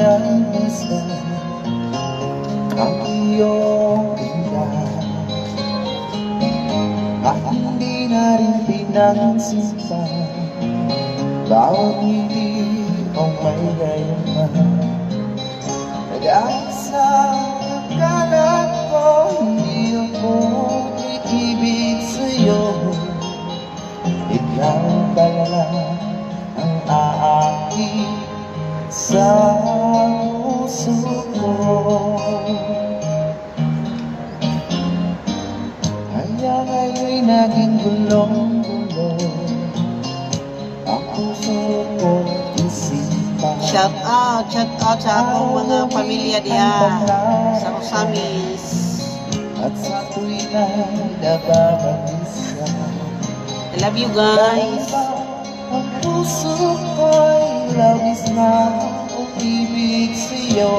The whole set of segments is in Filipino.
na ang iyong tingnan At hindi na rin pinansinsan Bawat ngiti o may gayunman Dahil sa akala ko Hindi ako iibig sa'yo Ikaw pala ang aakit sa puso ko Kaya ngayon'y naging gulong-gulo Ang ko isipan Shout out, shout out sa akong mga pamilya diya sa Rosamis. At sa tuwing na nababagisa I love you guys. Ang puso ko'y labis na sa'yo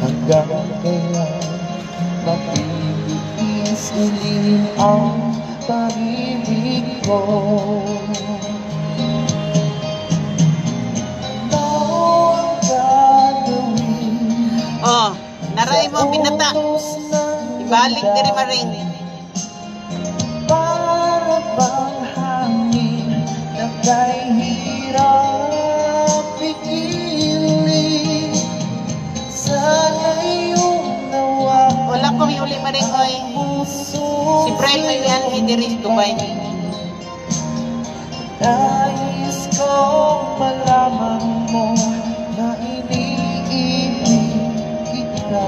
Hanggang kailan mapipis ulit ang pag-ibig ko Oh, naray mo binata. Ibalik diri maring. Para bang hangin na kay Si may yan hindi Dubai. Nais kong malaman mo na iniibig kita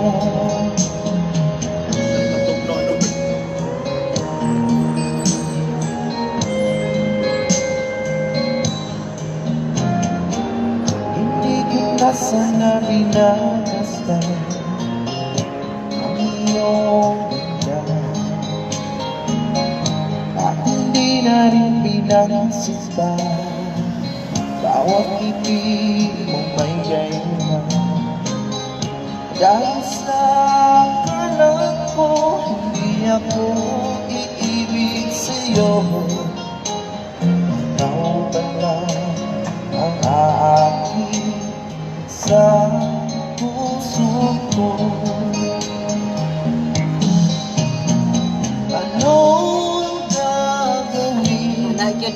Hindi kita sana binabastan Ang iyong rin pinansinta Bawat ibig mong may gayuma Dahil sa kalang ko Hindi ako iibig sa'yo. Ikaw pala ang aakit sa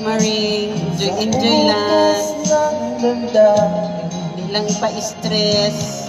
maring. Enjoy, enjoy lang. Sa butas ng damdamin Di lang ipa-stress.